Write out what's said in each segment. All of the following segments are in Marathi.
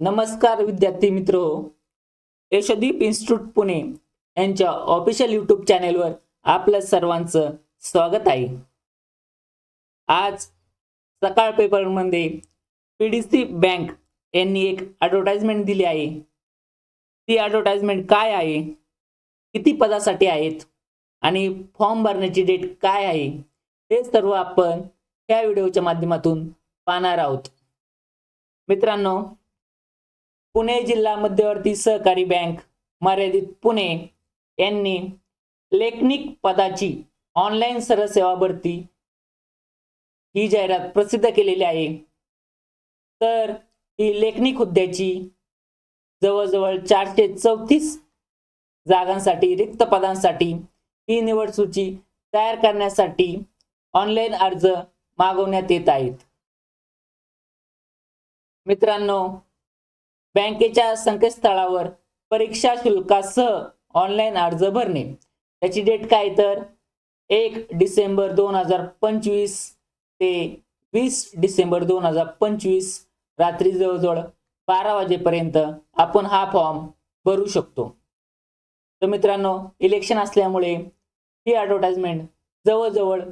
नमस्कार विद्यार्थी मित्र. यशदीप इन्स्टिट्यूट पुणे यांच्या ऑफिशियल यूट्यूब चॅनेलवर आपलं सर्वांचं स्वागत आहे. आज सकाळ पेपरमध्ये पी डी सी बँक यांनी एक ॲडव्हर्टाइजमेंट दिली आहे. ती ॲडव्हर्टाइजमेंट काय आहे? किती पदासाठी आहेत? आणि फॉर्म भरण्याची डेट काय आहे? हे सर्व आपण या व्हिडिओच्या माध्यमातून पाहणार आहोत. मित्रांनो पुणे जिल्हा मध्यवर्ती सहकारी बँक मर्यादित पुणे यांनी लेखनिक पदाची ऑनलाईन सरळ सेवा भरती ही जाहिरात प्रसिद्ध केलेली आहे. तर ही लेखनिक हुद्द्याची जवळजवळ चारशे चौतीस जागांसाठी रिक्त पदांसाठी ही निवड सूची तयार करण्यासाठी ऑनलाईन अर्ज मागवण्यात येत आहेत. मित्रांनो बँकेच्या संकेतस्थळावर परीक्षा शुल्कासह ऑनलाईन अर्ज भरणे. त्याची डेट काय तर? एक डिसेंबर दोन हजार पंचवीस ते वीस डिसेंबर दोन हजार पंचवीस रात्री जवळजवळ बारा वाजेपर्यंत आपण हा फॉर्म भरू शकतो. तर मित्रांनो इलेक्शन असल्यामुळे ही ॲडव्हर्टाइजमेंट जवळजवळ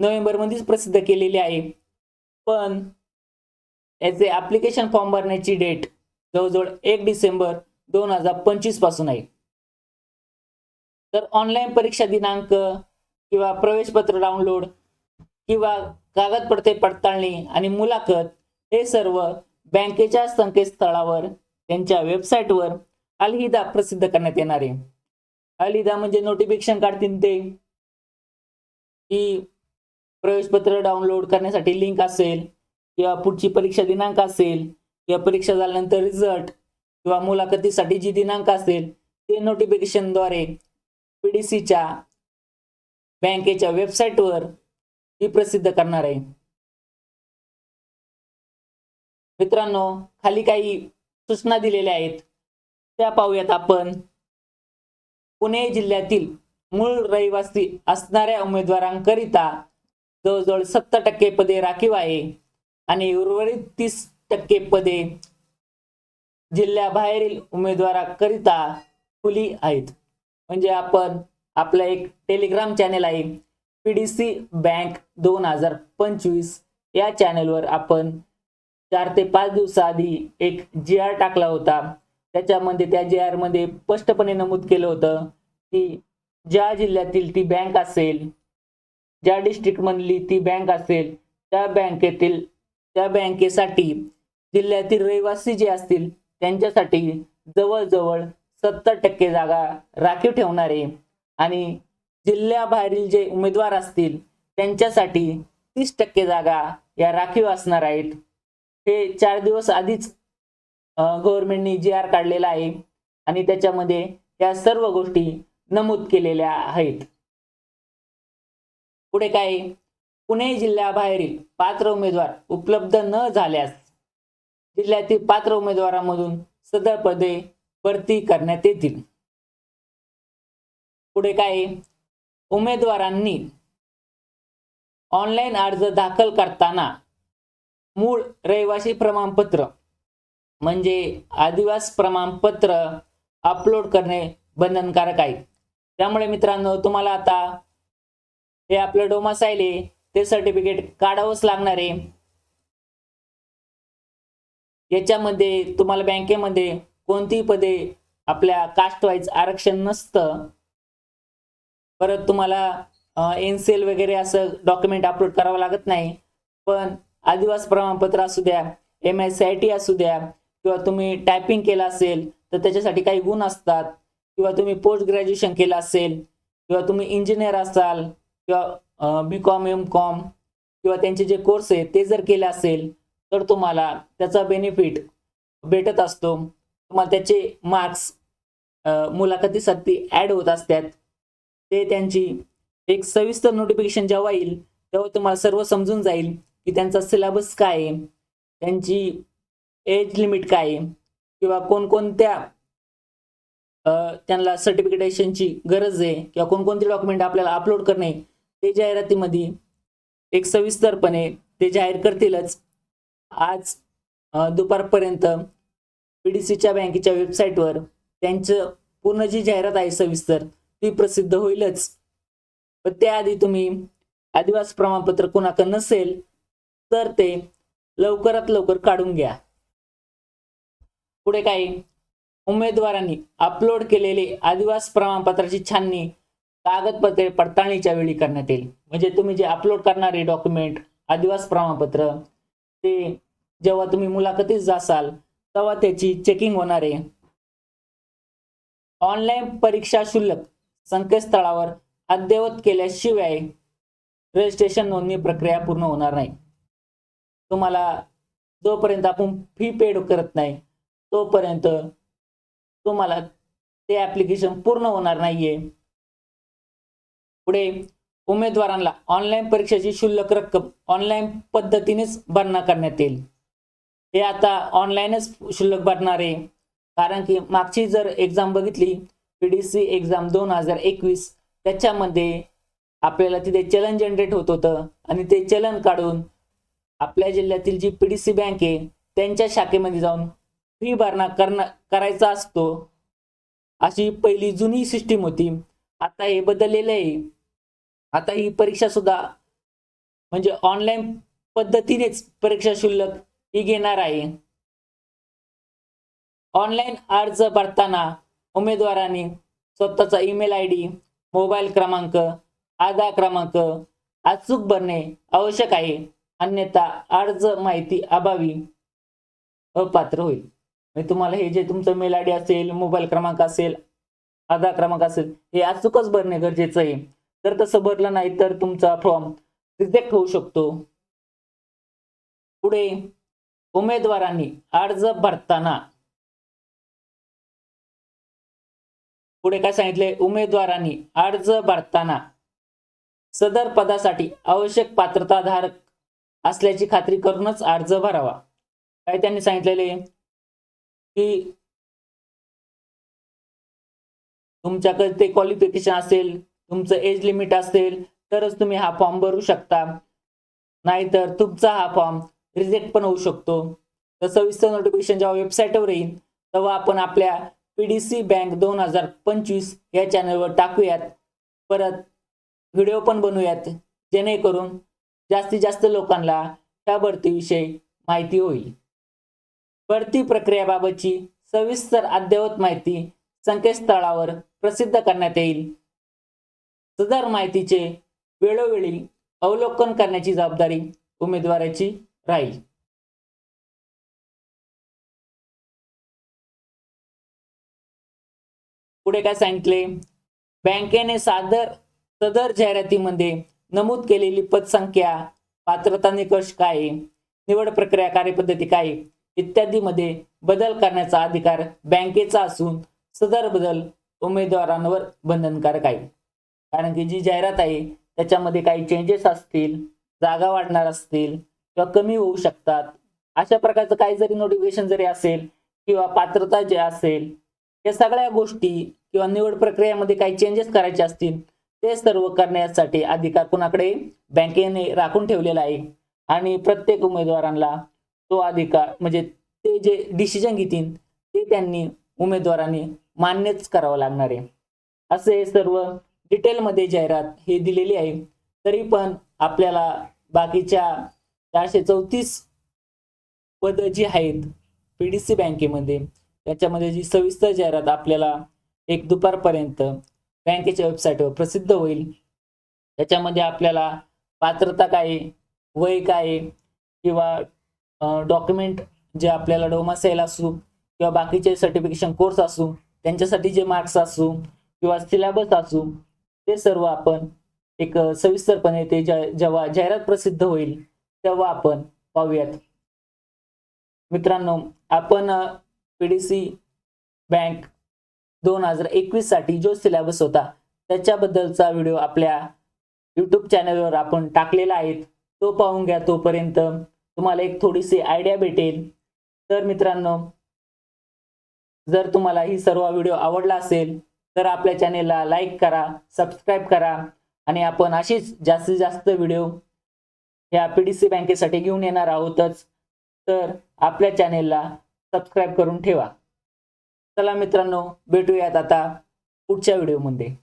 नोव्हेंबरमध्येच प्रसिद्ध केलेली आहे. पण याचे ॲप्लिकेशन फॉर्म भरण्याची डेट जवळजवळ एक डिसेंबर दोन हजार पंचवीसपासून आहे. तर ऑनलाईन परीक्षा दिनांक किंवा प्रवेशपत्र डाउनलोड किंवा कागदपत्रे पडताळणी आणि मुलाखत हे सर्व बँकेच्या संकेतस्थळावर त्यांच्या वेबसाईटवर अलहिदा प्रसिद्ध करण्यात येणार आहे. अलहिदा म्हणजे नोटिफिकेशन काढतील ते. की प्रवेशपत्र डाउनलोड करण्यासाठी लिंक असेल किंवा पुढची परीक्षा दिनांक असेल किंवा परीक्षा झाल्यानंतर रिझल्ट किंवा मुलाखतीसाठी जी दिनांक असेल ते नोटिफिकेशनद्वारे पी डी सीच्या बँकेच्या वेबसाईटवर ही प्रसिद्ध करणार आहे. मित्रांनो खाली काही सूचना दिलेल्या आहेत. त्या पाहूयात आपण. पुणे जिल्ह्यातील मूळ रहिवासी असणाऱ्या उमेदवारांकरिता जवळजवळ सत्तर टक्के पदे राखीव आहे. आणि उर्वरित तीस टक्के पदे जिल्ह्याबाहेरील उमेदवाराकरिता खुली आहेत. म्हणजे आपण आपलं एक टेलिग्राम चॅनेल आहे पी डी सी बँक दोन हजार पंचवीस या चॅनेलवर आपण चार ते पाच दिवसाआधी एक जी आर टाकला होता. त्याच्यामध्ये त्या जी आरमध्ये स्पष्टपणे नमूद केलं होतं की ज्या जिल्ह्यातील ती बँक असेल ज्या डिस्ट्रिक्टमधली ती बँक असेल त्या बँकेतील त्या बँकेसाठी जिल्ह्यातील रहिवासी जे असतील त्यांच्यासाठी जवळजवळ सत्तर टक्के जागा राखीव ठेवणारे आणि जिल्ह्याबाहेरील जे उमेदवार असतील त्यांच्यासाठी तीस टक्के जागा या राखीव असणार आहेत. हे चार दिवस आधीच गव्हर्नमेंटने जी आर काढलेला आहे आणि त्याच्यामध्ये या सर्व गोष्टी नमूद केलेल्या आहेत. पुढे काय? पुणे जिल्ह्याबाहेरील पात्र उमेदवार उपलब्ध न झाल्यास जिल्ह्यातील पात्र उमेदवारांमधून सदर पदे भरती करण्यात येतील. पुढे काय उमेदवारांनी ऑनलाईन अर्ज दाखल करताना मूळ रहिवासी प्रमाणपत्र म्हणजे आदिवास प्रमाणपत्र अपलोड करणे बंधनकारक आहे. त्यामुळे मित्रांनो तुम्हाला आता हे आपलं डोमासाईल आहे. ते सर्टिफिकेट काढावंच लागणार आहे. याच्यामध्ये तुम्हाला बँकेमध्ये कोणतीही पदे आपल्या कास्ट वाईज आरक्षण नसतं. परत तुम्हाला एन सी एल वगैरे असं डॉक्युमेंट अपलोड करावं लागत नाही. पण आदिवास प्रमाणपत्र असू द्या एम एस आय टी असू द्या किंवा तुम्ही टायपिंग केलं असेल तर त्याच्यासाठी काही गुण असतात. किंवा तुम्ही पोस्ट ग्रॅज्युएशन केलं असेल किंवा तुम्ही इंजिनियर असाल किंवा बी कॉम एम कॉम किंवा त्यांचे जे कोर्स आहेत ते जर केले असेल तर तुम्हाला त्याचा बेनिफिट भेटत असतो तुम्हाला त्याचे मार्क्स मुलाखतीसाठी ॲड होत असतात ते त्यांची एक सविस्तर नोटिफिकेशन जेव्हा येईल तेव्हा तुम्हाला सर्व समजून जाईल की त्यांचा सिलेबस काय आहे त्यांची एज लिमिट काय आहे किंवा कोणकोणत्या त्यांना सर्टिफिकेटेशनची गरज आहे किंवा कोणकोणते डॉक्युमेंट आपल्याला अपलोड करणे ते जाहिरातीमध्ये एक सविस्तरपणे ते जाहीर करतीलच. आज दुपारपर्यंत पीडीसीच्या बँकेच्या वेबसाईटवर त्यांचं पूर्ण जी जाहिरात आहे सविस्तर ती प्रसिद्ध होईलच. पण त्याआधी तुम्ही आदिवासी प्रमाणपत्र कोणाकडे नसेल तर ते लवकरात लवकर काढून घ्या. पुढे काय उमेदवारांनी अपलोड केलेले आदिवास प्रमाणपत्राची छाननी कागदपत्रे पडताळणीच्या वेळी करण्यात येईल. म्हणजे तुम्ही जे अपलोड करणारे डॉक्युमेंट आदिवास प्रमाणपत्र ते जेव्हा तुम्ही मुलाखतीस जासाल तेव्हा त्याची चेकिंग होणार आहे. ऑनलाईन परीक्षा शुल्क संकेतस्थळावर अद्ययावत केल्याशिवाय रजिस्ट्रेशन नोंदणी प्रक्रिया पूर्ण होणार नाही. तुम्हाला जोपर्यंत आपण फी पेड करत नाही तोपर्यंत तुम्हाला ते ऍप्लिकेशन पूर्ण होणार नाहीये. पुढे उमेदवारांना ऑनलाईन परीक्षेची शुल्क रक्कम ऑनलाईन पद्धतीनेच भरणा करण्यात येईल. हे आता ऑनलाईनच शुल्क भरणार आहे कारण की मागची जर एक्झाम बघितली पी डी सी एक्झाम दोन हजार एकवीस त्याच्यामध्ये आपल्याला तिथे चलन जनरेट होत होतं आणि ते चलन काढून आपल्या जिल्ह्यातील G P D C bank आहे त्यांच्या शाखेमध्ये जाऊन फी भरणा करणं करायचा असतो. अशी पहिली जुनी सिस्टीम होती. आता हे बदललेलं आहे. आता ही परीक्षा सुद्धा म्हणजे ऑनलाईन पद्धतीनेच परीक्षा शुल्क ही घेणार आहे. ऑनलाईन अर्ज भरताना उमेदवाराने स्वतःचा ईमेल आय डी मोबाईल क्रमांक आधार क्रमांक अचूक भरणे आवश्यक आहे. अन्यथा अर्ज माहिती अभावी अपात्र होईल. म्हणजे तुम्हाला हे जे तुमचं मेल आय डी असेल मोबाईल क्रमांक असेल आधार क्रमांक असेल हे अचूकच भरणे गरजेचं आहे. जर तसं भरलं नाही तर तुमचा फॉर्म रिजेक्ट होऊ शकतो. पुढे उमेदवारांनी अर्ज भरताना. पुढे काय सांगितले? उमेदवारांनी अर्ज भरताना सदर पदासाठी आवश्यक पात्रताधारक असल्याची खात्री करूनच अर्ज भरावा. काय त्यांनी सांगितलेले? की तुमच्याकडे ते क्वालिफिकेशन असेल तुमचं एज लिमिट असेल तरच तुम्ही हा फॉर्म भरू शकता. नाहीतर तुमचा हा फॉर्म रिजेक्ट पण होऊ शकतो. तर सविस्तर नोटिफिकेशन जेव्हा वेबसाईटवर येईल तेव्हा आपण आपल्या पीडीसी बँक दोन हजार पंचवीस या चॅनलवर टाकूयात. परत व्हिडिओ पण बनवूयात जेणेकरून जास्तीत जास्त लोकांना त्या भरतीविषयी माहिती होईल. भरती प्रक्रियेबाबतची सविस्तर अद्ययावत माहिती संकेतस्थळावर प्रसिद्ध करण्यात येईल. सदर माहितीचे वेळोवेळी अवलोकन करण्याची जबाबदारी उमेदवाराची राहील. पुढे काय सांगितले? बँकेने सादर सदर जाहिरातीमध्ये नमूद केलेली पदसंख्या पात्रता निकष काय आहे, निवड प्रक्रिया कार्यपद्धती काय इत्यादीमध्ये बदल करण्याचा अधिकार बँकेचा असून सदर बदल उमेदवारांवर बंधनकारक आहे. कारण की जी जाहिरात आहे त्याच्यामध्ये काही चेंजेस असतील जागा वाढणार असतील किंवा कमी होऊ शकतात. अशा प्रकारचं काही जरी नोटिफिकेशन जरी असेल किंवा पात्रता जे असेल या सगळ्या गोष्टी किंवा निवड प्रक्रियेमध्ये काही चेंजेस करायचे असतील ते सर्व करण्यासाठी अधिकार कुणाकडे? बँकेने राखून ठेवलेला आहे. आणि प्रत्येक उमेदवारांना तो अधिकार म्हणजे ते जे डिसिजन घेतील ते त्यांनी उमेदवारांनी मान्यच करावं लागणार आहे. असे सर्व डिटेलमध्ये जाहिरात हे दिलेली आहे. तरी पण आपल्याला बाकीच्या चारशे चौतीस पद जी आहेत पी डी सी बँकेमध्ये त्याच्यामध्ये जी सविस्तर जाहिरात आपल्याला एक दुपारपर्यंत बँकेच्या वेबसाईटवर प्रसिद्ध होईल. त्याच्यामध्ये आपल्याला पात्रता काय आहे, वय काय आहे, किंवा डॉक्युमेंट जे आपल्याला डोमासेल असू किंवा बाकीचे सर्टिफिकेशन कोर्स असू त्यांच्यासाठी जे मार्क्स असू किंवा सिलेबस असू ते सर्व आपण एक सविस्तरपणे ते जेव्हा जाहिरात प्रसिद्ध होईल तेव्हा आपण पाहूयात. मित्रांनो आपण पीडीसी बँक दोन हजार एकवीससाठी जो सिलेबस होता त्याच्याबद्दलचा व्हिडिओ आपल्या यूट्यूब चॅनलवर आपण टाकलेला आहे. तो पाहून घ्या तोपर्यंत तुम्हाला एक थोडीशी आयडिया भेटेल. तर मित्रांनो जर तुम्हाला ही सर्व व्हिडिओ आवडला असेल तर आपल्या चॅनेलला लाईक करा सबस्क्राईब करा आणि आपण अशीच जास्तीत जास्त व्हिडिओ ह्या पी डी सी बँकेसाठी घेऊन येणार आहोतच. तर आपल्या चॅनेलला सबस्क्राईब करून ठेवा. चला मित्रांनो भेटूयात आता पुढच्या व्हिडिओमध्ये